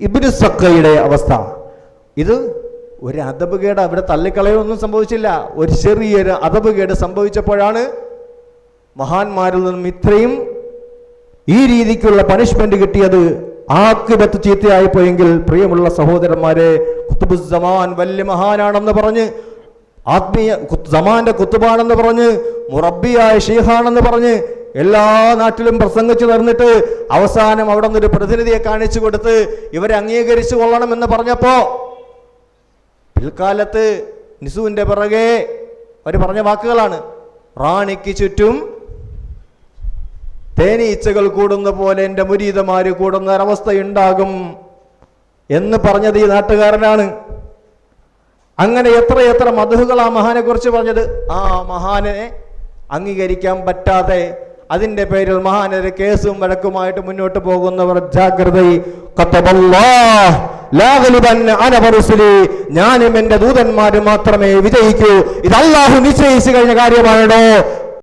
ഇബിന് സക്കയുടെ അവസ്ഥ. ഇത് ഒരു അതപുകേട് അവിടെ തള്ളിക്കളയൊന്നും സംഭവിച്ചില്ല. ഒരു ചെറിയൊരു അതപുകേട് സംഭവിച്ചപ്പോഴാണ് മഹാന്മാരിൽ നിന്നും ഇത്രയും ഈ രീതിക്കുള്ള പണിഷ്മെന്റ് കിട്ടിയത് ആക്കിബത്ത് ചീത്തയായി പോയെങ്കിൽ പ്രിയമുള്ള സഹോദരന്മാരെ കുത്തുബുസമാൻ വലിയ മഹാനാണെന്ന് പറഞ്ഞ് ആത്മീയ സമാന്റെ കുത്തുബാണെന്ന് പറഞ്ഞ് മുറബിയായ ഷീഹാണെന്ന് പറഞ്ഞ് എല്ലാ നാട്ടിലും പ്രസംഗിച്ചു നടന്നിട്ട് അവസാനം അവിടെ നിന്നൊരു പ്രതിനിധിയെ കാണിച്ചു കൊടുത്ത് ഇവരെ അംഗീകരിച്ചു കൊള്ളണമെന്ന് പറഞ്ഞപ്പോ പിൽക്കാലത്ത് നിസുവിന്റെ പിറകെ അവർ പറഞ്ഞ വാക്കുകളാണ്. റാണിക്ക് ചുറ്റും തേനീച്ചകൾ കൂടുന്ന പോലെ എന്റെ മുരീതമാര് കൂടുന്ന ഒരവസ്ഥയുണ്ടാകും എന്ന് പറഞ്ഞത് ഈ നാട്ടുകാരനാണ്. അങ്ങനെ എത്ര എത്ര മധുഹുകൾ ആ മഹാനെ കുറിച്ച് പറഞ്ഞത്? ആ മഹാനെ അംഗീകരിക്കാൻ പറ്റാതെ അതിന്റെ പേരിൽ മഹാനൊരു കേസും വഴക്കുമായിട്ട് മുന്നോട്ട് പോകുന്നവർ ജാഗ്രത. ഞാനും എന്റെ ദൂതന്മാരും മാത്രമേ വിജയിക്കൂ. ഇത് നിശ്ചയിച്ചു കഴിഞ്ഞ കാര്യമാണോ